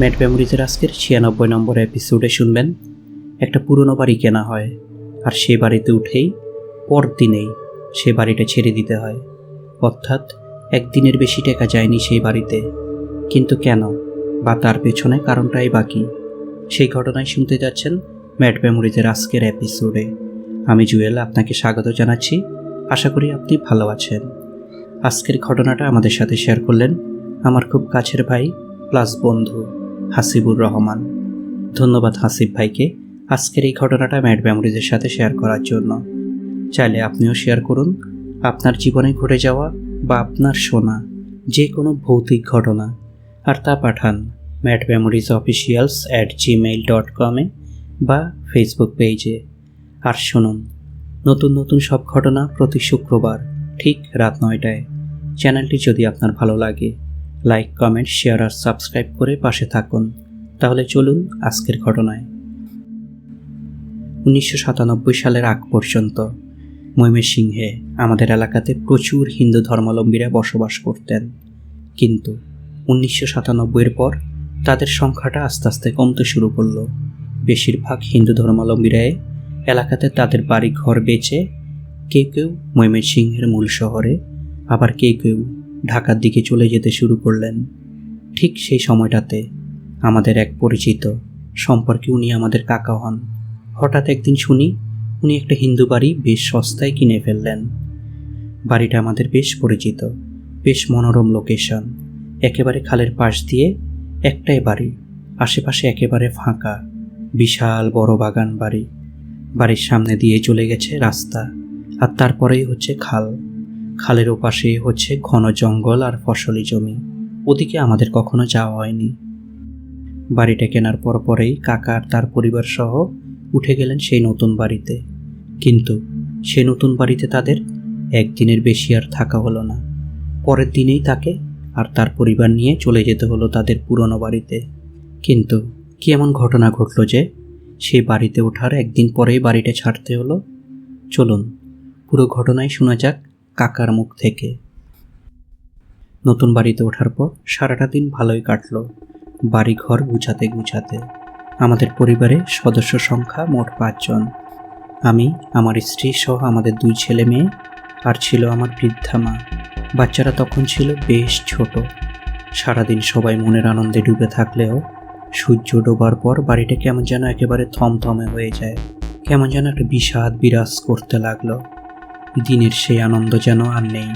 Mat মেমোরিজের আজকের ছিয়ানব্বই নম্বর এপিসোডে শুনবেন, একটা পুরনো বাড়ি কেনা হয় আর সে বাড়িতে উঠেই পরদিনেই সে বাড়িটা ছেড়ে দিতে হয়। অর্থাৎ একদিনের বেশি টাকা যায়নি সেই বাড়িতে। কিন্তু কেন বা তার পেছনে কারণটাই বাকি সেই ঘটনায় শুনতে যাচ্ছেন ম্যাট মেমোরিজের আজকের এপিসোডে আমি জুয়েল, আপনাকে স্বাগত জানাচ্ছি। আশা করি আপনি ভালো আছেন। আজকের ঘটনাটা আমাদের সাথে শেয়ার করলেন আমার খুব কাছের ভাই, প্লাস বন্ধু হাসিবুর রহমান। ধন্যবাদ হাসিব ভাইকে আজকের এই ঘটনাটা ম্যাড মেমোরিজের সাথে শেয়ার করার জন্য। চাইলে আপনিও শেয়ার করুন আপনার জীবনে ঘটে যাওয়া বা আপনার শোনা যে কোনো ভৌতিক ঘটনা। আর তা পাঠান mad memories officials at gmail dot কমে বা ফেসবুক পেজে আর শুনুন, নতুন নতুন সব ঘটনা প্রতি শুক্রবার ঠিক রাত নয়টায়। চ্যানেলটি যদি আপনার ভালো লাগে লাইক কমেন্ট শেয়ার আর সাবস্ক্রাইব করে পাশে থাকুন। তাহলে চলুন আজকের ঘটনায়। উনিশশো সাতানব্বই সালের আগ পর্যন্ত ময়মনসিংহে আমাদের এলাকাতে প্রচুর হিন্দু ধর্মাবলম্বীরা বসবাস করতেন। কিন্তু উনিশশো সাতানব্বইয়ের পর তাদের সংখ্যাটা আস্তে আস্তে কমতে শুরু করল। বেশিরভাগ হিন্দু ধর্মাবলম্বীরাই এলাকাতে তাদের বাড়ি ঘর বেচে কেউ কেউ ময়মনসিংহের মূল শহরে, আবার কেউ কেউ ঢাকার দিকে চলে যেতে শুরু করলেন। ঠিক সেই সময়টাতে আমাদের এক পরিচিত সম্পর্কে উনি আমাদের কাকা হন। হঠাৎ একদিন শুনি উনি একটা হিন্দু বাড়ি বেশ সস্তায় কিনে ফেললেন। বাড়িটা আমাদের বেশ পরিচিত, বেশ মনোরম লোকেশন একেবারে খালের পাশ দিয়ে একটাই বাড়ি, আশেপাশে একেবারে ফাঁকা, বিশাল বড় বাগান বাড়ি। বাড়ির সামনে দিয়ে চলে গেছে রাস্তা, আর তারপরেই হচ্ছে খাল। খালের ওপাশে হচ্ছে ঘন জঙ্গল আর ফসলি জমি। ওদিকে আমাদের কখনো যাওয়া হয়নি। বাড়িটা কেনার পর পরেই কাকা আর তার পরিবার সহ উঠে গেলেন সেই নতুন বাড়িতে। কিন্তু সে নতুন বাড়িতে তাদের একদিনের বেশি আর থাকা হলো না। পরের দিনেই তাকে আর তার পরিবার নিয়ে চলে যেতে হলো তাদের পুরনো বাড়িতে। কিন্তু কি এমন ঘটনা ঘটলো যে সেই বাড়িতে ওঠার একদিন পরেই বাড়িটা ছাড়তে হলো? চলুন, পুরো ঘটনাই শোনা যাক কাকার মুখ থেকে। নতুন বাড়িতে ওঠার পর সারাটা দিন ভালোই কাটলো। বাড়ি ঘর গুছাতে গুছাতে। আমাদের পরিবারে সদস্য সংখ্যা মোট পাঁচজন। আমি, আমার স্ত্রী সহ আমাদের দুই ছেলে মেয়ে আর ছিল আমার বৃদ্ধা মা। বাচ্চারা তখন ছিল বেশ ছোট। সারাদিন সবাই মনের আনন্দে ডুবে থাকলেও সূর্য ডোবার পর বাড়িটা কেমন যেন একেবারে থমথমে হয়ে যায়। কেমন যেন একটা বিষাদ বিরাজ করতে লাগল। দিনের সেই আনন্দ যেন আর নেই।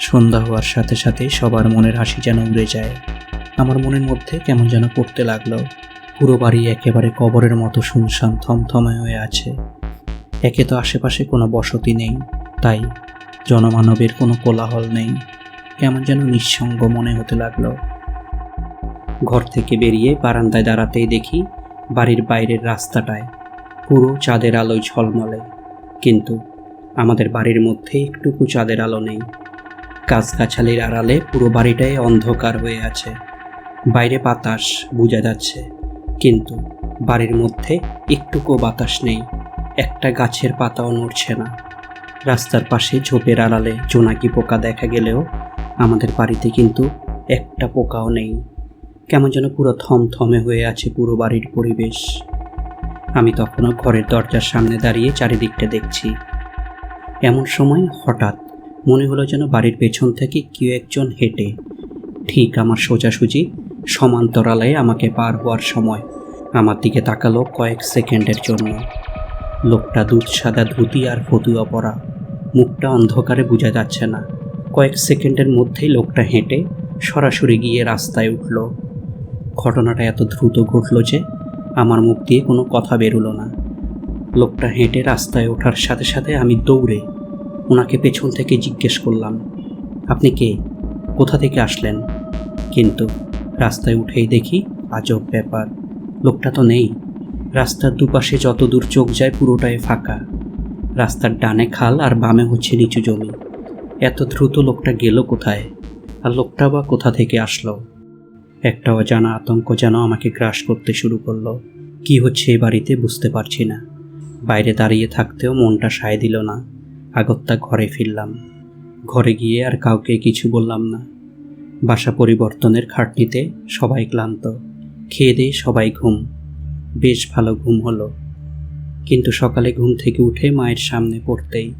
সন্ধ্যা হওয়ার সাথে সাথে সবার মনের হাসি যেন উড়ে যায়। আমার মনের মধ্যে কেমন যেন পড়তে লাগল। পুরো বাড়ি একেবারে কবরের মতো শুনশান থমথমে হয়ে আছে। একে তো আশেপাশে কোনো বসতি নেই। তাই জনমানবের কোনো কোলাহল নেই। কেমন যেন নিঃসঙ্গ মনে হতে লাগল। ঘর থেকে বেরিয়ে বারান্দায় দাঁড়াতেই দেখি বাড়ির বাইরের রাস্তাটায় পুরো চাঁদের আলোয় ঝলমলে। কিন্তু আমাদের বাড়ির মধ্যে একটুকু চাঁদের আলো নেই। গাছগাছালির আড়ালে পুরো বাড়িটাই অন্ধকার হয়ে আছে। বাইরে বাতাস বোঝা যাচ্ছে, কিন্তু বাড়ির মধ্যে একটুকু বাতাস নেই। একটা গাছের পাতাও নড়ছে না। রাস্তার পাশে ঝোপের আড়ালে জোনাকি পোকা দেখা গেলেও আমাদের বাড়িতে কিন্তু একটা পোকাও নেই। কেমন যেন পুরো থমথমে হয়ে আছে পুরো বাড়ির পরিবেশ। আমি তখনও ঘরের দরজার সামনে দাঁড়িয়ে চারিদিকটা দেখছি। এমন সময় হঠাৎ মনে হলো যেন বাড়ির পেছন থেকে কেউ একজন হেঁটে, ঠিক আমার সোজাসুজি সমান্তরালে আমাকে পার হওয়ার সময় আমার দিকে তাকালো কয়েক সেকেন্ডের জন্য। লোকটা দুধ, সাদা ধুতি আর ফতুয়া পরা। মুখটা অন্ধকারে বোঝা যাচ্ছে না। কয়েক সেকেন্ডের মধ্যেই লোকটা হেঁটে সরাসরি গিয়ে রাস্তায় উঠল। ঘটনাটা এত দ্রুত ঘটল যে আমার মুখ দিয়ে কোনো কথা বেরোলো না। লোকটা হেঁটে রাস্তায় ওঠার সাথে সাথে আমি দৌড়ে ওনাকে পেছন থেকে জিজ্ঞেস করলাম, আপনি কে? কোথা থেকে আসলেন? কিন্তু রাস্তায় উঠেই দেখি আজব ব্যাপার, লোকটা তো নেই। রাস্তার দুপাশে যত দূর চোখ যায় পুরোটাই ফাঁকা। রাস্তার ডানে খাল আর বামে হচ্ছে নিচু জমি। এত দ্রুত লোকটা গেল কোথায়? আর লোকটা বা কোথা থেকে আসলো? একটা অজানা আতঙ্ক যেন আমাকে গ্রাস করতে শুরু করল। কি হচ্ছে এই বাড়িতে বুঝতে পারছি না। বাইরে দাঁড়িয়ে থাকতেও মনটা সায় দিল না। আগত্যা ঘরে ফিরলাম। ঘরে গিয়ে আর কাউকে কিছু বললাম না। বাসা পরিবর্তনের খাটনিতে সবাই ক্লান্ত। খেয়ে দিয়ে সবাই ঘুম। বেশ ভালো ঘুম হলো। কিন্তু সকালে ঘুম থেকে উঠে মায়ের সামনে পড়তেই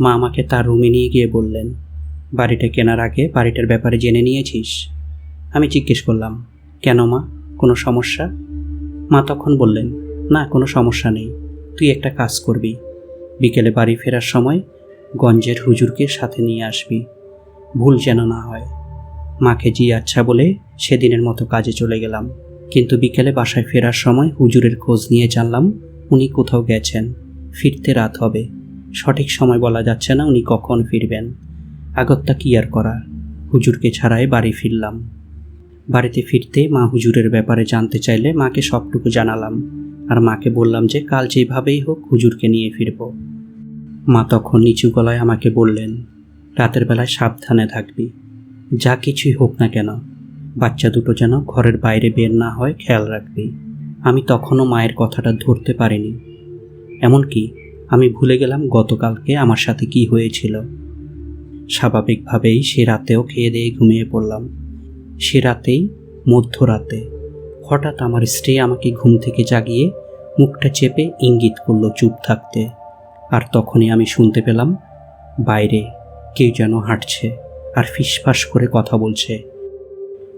মা আমাকে তার রুমে নিয়ে গিয়ে বললেন, বাড়িটা কেনার আগে বাড়িটার ব্যাপারে জেনে নিয়েছিস? আমি জিজ্ঞেস করলাম, কেন মা? কোনো সমস্যা? মা তখন বললেন, না, কোনো সমস্যা নেই। তুই একটা কাজ করবি। বিকেলে বাড়ি ফেরার সময় গঞ্জের হুজুরকে সাথে নিয়ে আসবি। ভুল যেন না হয়। মাকে জি আচ্ছা বলে সেদিনের মতো কাজে চলে গেলাম। কিন্তু বিকেলে বাসায় ফেরার সময় হুজুরের খোঁজ নিয়ে জানলাম উনি কোথাও গেছেন। ফিরতে রাত হবে। সঠিক সময় বলা যাচ্ছে না উনি কখন ফিরবেন। আগত্তা কি আর করা হুজুরকে ছাড়াই বাড়ি ফিরলাম। বাড়িতে ফিরতে মা হুজুরের ব্যাপারে জানতে চাইলে মাকে সবটুকু জানালাম। আর মাকে বললাম যে কাল যেভাবেই হোক হুজুরকে নিয়ে ফিরব। মা তখন নিচু গলায় আমাকে বললেন, রাতের বেলায় সাবধানে থাকবি, যা কিছুই হোক না কেন। বাচ্চা দুটো যেন ঘরের বাইরে বের না হয় খেয়াল রাখবি। আমি তখনও মায়ের কথাটা ধরতে পারিনি। এমনকি আমি ভুলে গেলাম গতকালকে আমার সাথে কি হয়েছিল। স্বাভাবিকভাবেই সে রাতেও খেয়ে দিয়ে ঘুমিয়ে পড়লাম। সে রাতেই মধ্যরাতে হঠাৎ আমার স্ত্রী আমাকে ঘুম থেকে জাগিয়ে মুখটা চেপে ইঙ্গিত করল চুপ থাকতে। আর তখনই আমি শুনতে পেলাম, বাইরে কেউ যেন হাঁটছে আর ফিসফাস করে কথা বলছে।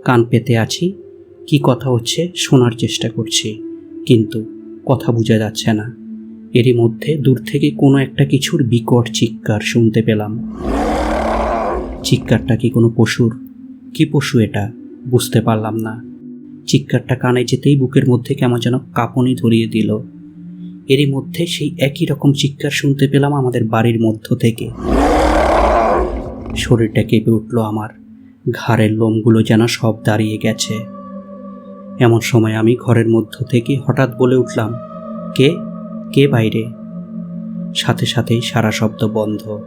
কান পেতে আছি, কি কথা হচ্ছে শোনার চেষ্টা করছি, কিন্তু কথা বোঝা যাচ্ছে না। এরই মধ্যে দূর থেকে কোনো একটা কিছুর বিকট চিৎকার শুনতে পেলাম। চিৎকারটা কি কোনো পশুর? কি পশু এটা? বুঝতে পারলাম না। চিৎকারটা কানে যেতেই বুকের মধ্যে কেমন যেন কাঁপনি ধরিয়ে দিল। এরই মধ্যে সেই একই রকম চিৎকার শুনতে পেলাম আমাদের বাড়ির মধ্য থেকে। শরীরটা কেঁপে উঠল আমার। ঘাড়ের লোমগুলো যেন সব দাঁড়িয়ে গেছে। এমন সময় আমি ঘরের মধ্য থেকে হঠাৎ বলে উঠলাম, কে? কে বাইরে? সাথে সাথেই সারা শব্দ বন্ধ।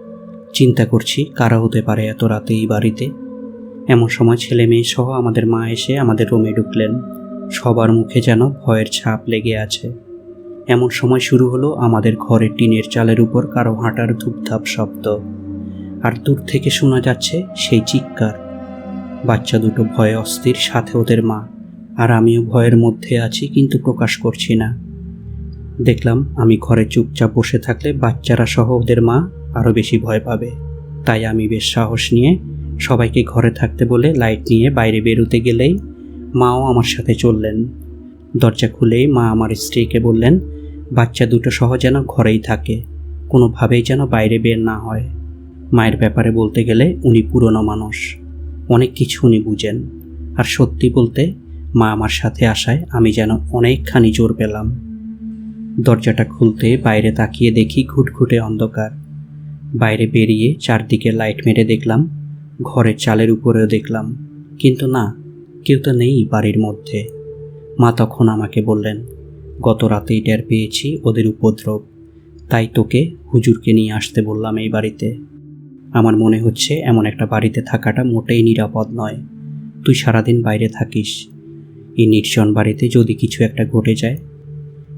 চিন্তা করছি কারা হতে পারে এত রাতে এই বাড়িতে। এমন সময় ছেলে মেয়ে সহ আমাদের মা এসে আমাদের রুমে ঢুকলেন। সবার মুখে যেন ভয়ের ছাপ লেগে আছে। এমন সময় শুরু হলো আমাদের ঘরের টিনের চালের উপর কারও হাঁটার ধূপধাপ শব্দ। আর দূর থেকে শোনা যাচ্ছে সেই চিৎকার। বাচ্চা দুটো ভয়ে অস্থির, সাথে ওদের মা। আর আমিও ভয়ের মধ্যে আছি, কিন্তু প্রকাশ করছি না। দেখলাম আমি ঘরে চুপচাপ বসে থাকলে বাচ্চারা সহ ওদের মা আরও বেশি ভয় পাবে। তাই আমি বেশ সাহস নিয়ে সবাইকে ঘরে থাকতে বলে লাইট নিয়ে বাইরে বেরোতে গেলেই মাও আমার সাথে চললেন। দরজা খুলেই মা আমার স্ত্রীকে বললেন, বাচ্চা দুটো সহ যেন ঘরেই থাকে, কোনোভাবেই যেন বাইরে বের না হয়। মায়ের ব্যাপারে বলতে গেলে উনি পুরনো মানুষ, অনেক কিছু উনি বুঝেন। আর সত্যি বলতে মা আমার সাথে আসায় আমি যেন অনেকখানি জোর পেলাম। দরজাটা খুলতে বাইরে তাকিয়ে দেখি ঘুটঘুটে অন্ধকার। বাইরে বেরিয়ে চারদিকে লাইট মেরে দেখলাম ঘরের চালের উপরেও দেখলাম, কিন্তু না, কেউ তো নেই বাড়ির মধ্যে। মা তখন আমাকে বললেন, গত রাতেই টের পেয়েছি ওদের উপদ্রব। তাই তোকে, হুজুরকে নিয়ে আসতে বললাম এই বাড়িতে। আমার মনে হচ্ছে এমন একটা বাড়িতে থাকাটা মোটেই নিরাপদ নয়। তুই সারাদিন বাইরে থাকিস। এই নির্জন বাড়িতে যদি কিছু একটা ঘটে যায়,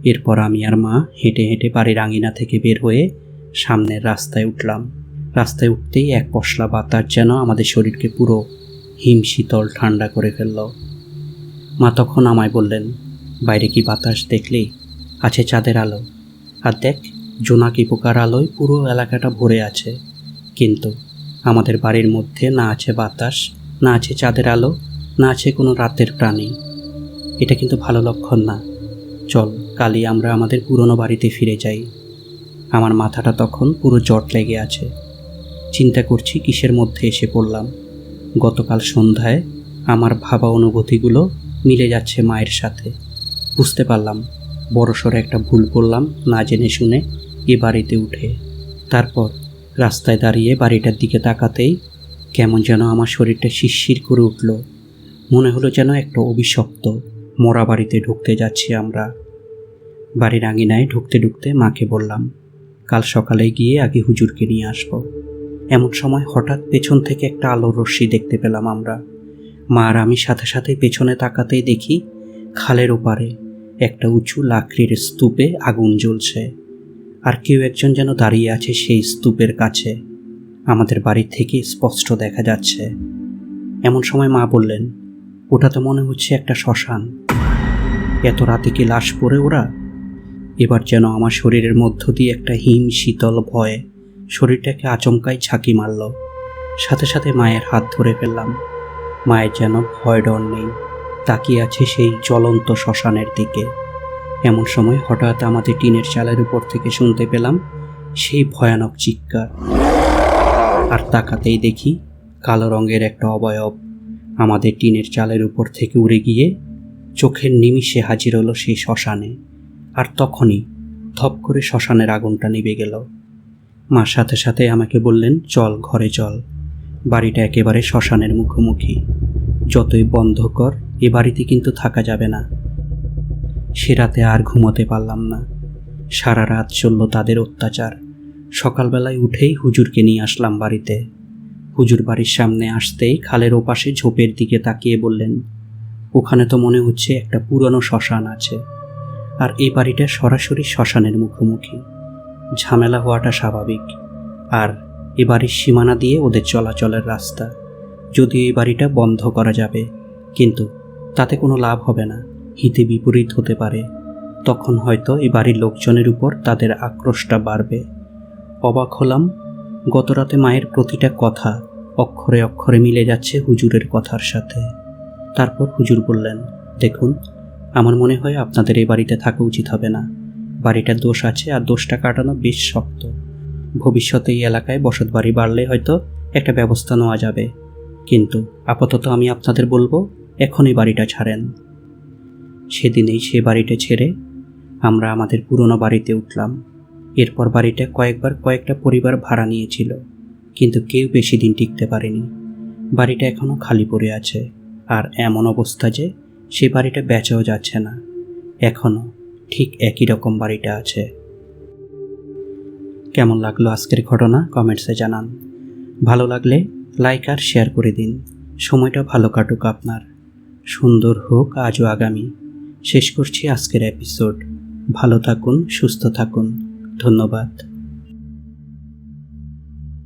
এরপর আমি আর মা হেঁটে হেঁটে বাড়ির আঙিনা থেকে বের হয়ে সামনের রাস্তায় উঠলাম। রাস্তায় উঠতেই এক পশলা বাতাস যেন আমাদের শরীরকে পুরো হিম শীতল ঠান্ডা করে ফেলল। মা তখন আমায় বললেন, বাইরে কি বাতাস দেখলি? আছে চাঁদের আলো। আর দেখ, জোনাকি পোকার আলোয় পুরো এলাকাটা ভরে আছে। কিন্তু আমাদের বাড়ির মধ্যে না আছে বাতাস, না আছে চাঁদের আলো, না আছে কোনো রাতের প্রাণী। এটা কিন্তু ভালো লক্ষণ না। চল, কালই আমরা আমাদের পুরনো বাড়িতে ফিরে যাই। আমার মাথাটা তখন পুরো জট লেগে আছে। চিন্তা করছি কিসের মধ্যে এসে পড়লাম। গতকাল সন্ধ্যায় আমার ভাবা অনুভূতিগুলো মিলে যাচ্ছে মায়ের সাথে। বুঝতে পারলাম, বড়সড় একটা ভুল করলাম না জেনে শুনে এ বাড়িতে উঠে। তারপর রাস্তায় দাঁড়িয়ে বাড়িটার দিকে তাকাতেই কেমন যেন আমার শরীরটা শিরশির করে উঠল। মনে হলো যেন একটা অভিশপ্ত মরা বাড়িতে ঢুকতে যাচ্ছি আমরা। বাড়ির আঙিনায় ঢুকতে ঢুকতে মাকে বললাম, কাল সকালে গিয়ে আগে হুজুরকে নিয়ে আসব। এমন সময় হঠাৎ পেছন থেকে একটা আলোর রশ্মি দেখতে পেলাম আমরা। মা আর আমি সাথে সাথে পেছনে তাকাতেই দেখি খালের ওপারে একটা উঁচু লাকড়ির স্তূপে আগুন জ্বলছে। আর কেউ একজন যেন দাঁড়িয়ে আছে সেই স্তূপের কাছে। আমাদের বাড়ি থেকে স্পষ্ট দেখা যাচ্ছে। এমন সময় মা বললেন, ওটা তো মনে হচ্ছে একটা শ্মশান। এত রাতে কি লাশ পড়ে ওরা? এবার যেন আমার শরীরের মধ্য দিয়ে একটা হিম শীতল ভয় শরীরটাকে আচমকাই ঝাঁকি মারল। সাথে সাথে মায়ের হাত ধরে ফেললাম। মায়ের যেন ভয় ডর নেই। তাকিয়ে আছে সেই জ্বলন্ত শ্মশানের দিকে। এমন সময় হঠাৎ আমাদের টিনের চালের উপর থেকে শুনতে পেলাম সেই ভয়ানক চিৎকার। আর তাকাতেই দেখি কালো রঙের একটা অবয়ব আমাদের টিনের চালের উপর থেকে উড়ে গিয়ে চোখের নিমিষে হাজির হলো সেই শ্মশানে। আর তখনই ধপ করে শ্মশানের আগুনটা নিভে গেল। মার সাথে সাথে আমাকে বললেন, চল ঘরে চল। বাড়িটা একেবারে শ্মশানের মুখোমুখি। যতই বন্ধ কর, এ বাড়িতে কিন্তু থাকা যাবে না। সে রাতে আর ঘুমোতে পারলাম না। সারা রাত চলল তাদের অত্যাচার। সকালবেলায় উঠেই হুজুরকে নিয়ে আসলাম বাড়িতে। হুজুর বাড়ির সামনে আসতেই খালের ওপাশে ঝোপের দিকে তাকিয়ে বললেন, ওখানে তো মনে হচ্ছে একটা পুরনো শ্মশান আছে। আর এই বাড়িটা সরাসরি শ্মশানের মুখোমুখি। ঝামেলা হওয়াটা স্বাভাবিক। আর এ বাড়ির সীমানা দিয়ে ওদের চলাচলের রাস্তা। যদিও এই বাড়িটা বন্ধ করা যাবে, কিন্তু তাতে কোনো লাভ হবে না। হিতে বিপরীত হতে পারে। তখন হয়তো এই বাড়ির লোকজনের উপর তাদের আক্রোশটা বাড়বে। অবাক হলাম, গতরাতে মায়ের প্রতিটা কথা অক্ষরে অক্ষরে মিলে যাচ্ছে হুজুরের কথার সাথে। তারপর হুজুর বললেন, দেখুন, আমার মনে হয় আপনাদের এই বাড়িতে থাকা উচিত হবে না। বাড়িটার দোষ আছে আর দোষটা কাটানো বেশ শক্ত। ভবিষ্যতে এই এলাকায় বসত বাড়ি বাড়লে হয়তো একটা ব্যবস্থা নেওয়া যাবে। কিন্তু আপাতত আমি আপনাদের বলব, এখনই বাড়িটা ছাড়েন। সেদিনেই সে বাড়িটা ছেড়ে আমরা আমাদের পুরনো বাড়িতে উঠলাম। এরপর বাড়িটা কয়েকবার কয়েকটা পরিবার ভাড়া নিয়েছিল, কিন্তু কেউ বেশি দিন টিকতে পারেনি। বাড়িটা এখনও খালি পড়ে আছে, আর এমন অবস্থা যে সে বাড়িটা বেচাও যাচ্ছে না। এখনও ঠিক একই রকম বাড়িটা আছে। কেমন লাগল আজকের ঘটনা? কমেন্টসে জানান। ভালো লাগলে লাইক আর শেয়ার করে দিন। সময়টা ভালো কাটুক আপনার। সুন্দর হোক আজও আগামী। শেষ করছি আজকের এপিসোড। ভালো থাকুন, সুস্থ থাকুন। ধন্যবাদ।